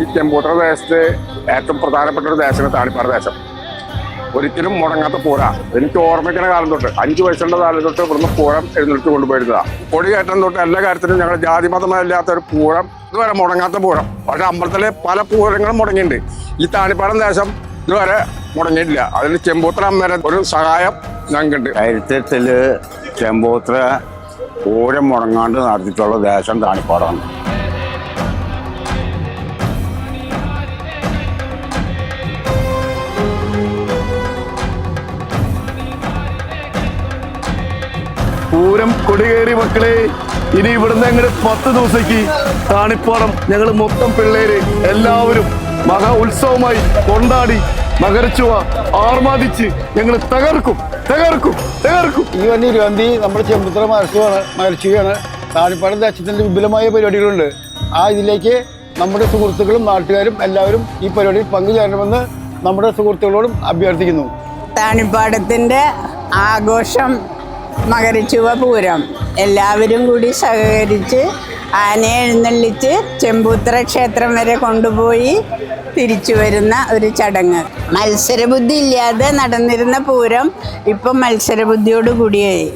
ഈ ചെമ്പൂത്ര ദേശത്ത് ഏറ്റവും പ്രധാനപ്പെട്ട ഒരു ദേശമാണ് താണിപ്പാറ ദേശം. ഒരിക്കലും മുടങ്ങാത്ത പൂര. എനിക്ക് ഓർമ്മിക്കുന്ന കാലം തൊട്ട് അഞ്ചു വയസ്സുള്ള കാലം തൊട്ട് ഇവിടുന്ന് പൂരം എഴുന്നേറ്റ് കൊണ്ടുപോയിരുന്നതാണ് പൊടി കയറ്റം തൊട്ട് എല്ലാ കാര്യത്തിലും ഞങ്ങൾ ജാതി മതമല്ലാത്ത ഒരു പൂരം ഇതുവരെ മുടങ്ങാത്ത പൂരം. പക്ഷേ അമ്പലത്തിലെ പല പൂരങ്ങളും മുടങ്ങിയിട്ടുണ്ട്. ഈ താണിപ്പാടം ദേശം ഇതുവരെ മുടങ്ങിയിട്ടില്ല. അതിന് ചെമ്പൂത്ര അമ്മേരെ ഒരു സഹായം ഞങ്ങൾക്കുണ്ട്. ചരിത്രത്തിൽ ചെമ്പോത്ര പൂരം മുടങ്ങാണ്ട് നടത്തിയിട്ടുള്ള ദേശം താണിപ്പാടാണ്. പൂരം കൊടികേറി മക്കളെ. ഇനി ഇവിടുന്ന് അങ്ങോട്ട് പത്ത് ദിവസത്തേക്ക് താണിപ്പാടം. ഞങ്ങൾ മൊത്തം പിള്ളേര് എല്ലാവരും മഹാ ഉത്സവമായി കൊണ്ടാടി മകരച്ചുവ ആർമാദിച്ച് ഞങ്ങൾ തകർക്കും തകർക്കും തകർക്കും. ഈ വണ്ടി ഇരുപതാം തീയതി നമ്മുടെ ചെമ്പുത്ര മഹർച്ചുവാണ് മരിച്ചുകയാണ് താണിപ്പാടം ദേശത്തിന്റെ വിപുലമായ പരിപാടികളുണ്ട്. ആ ഇതിലേക്ക് നമ്മുടെ സുഹൃത്തുക്കളും നാട്ടുകാരും എല്ലാവരും ഈ പരിപാടിയിൽ പങ്കുചേരണമെന്ന് നമ്മുടെ സുഹൃത്തുക്കളോടും അഭ്യർത്ഥിക്കുന്നു. താണിപ്പാടത്തിന്റെ ആഘോഷം മകരച്ചുവ പൂരം. എല്ലാവരും കൂടി സഹകരിച്ച് ആനയെ എഴുന്നള്ളിച്ച് ചെമ്പൂത്ര ക്ഷേത്രം വരെ കൊണ്ടുപോയി തിരിച്ചു വരുന്ന ഒരു ചടങ്ങ്. മത്സരബുദ്ധി ഇല്ലാതെ നടന്നിരുന്ന പൂരം ഇപ്പം മത്സരബുദ്ധിയോട് കൂടിയായി.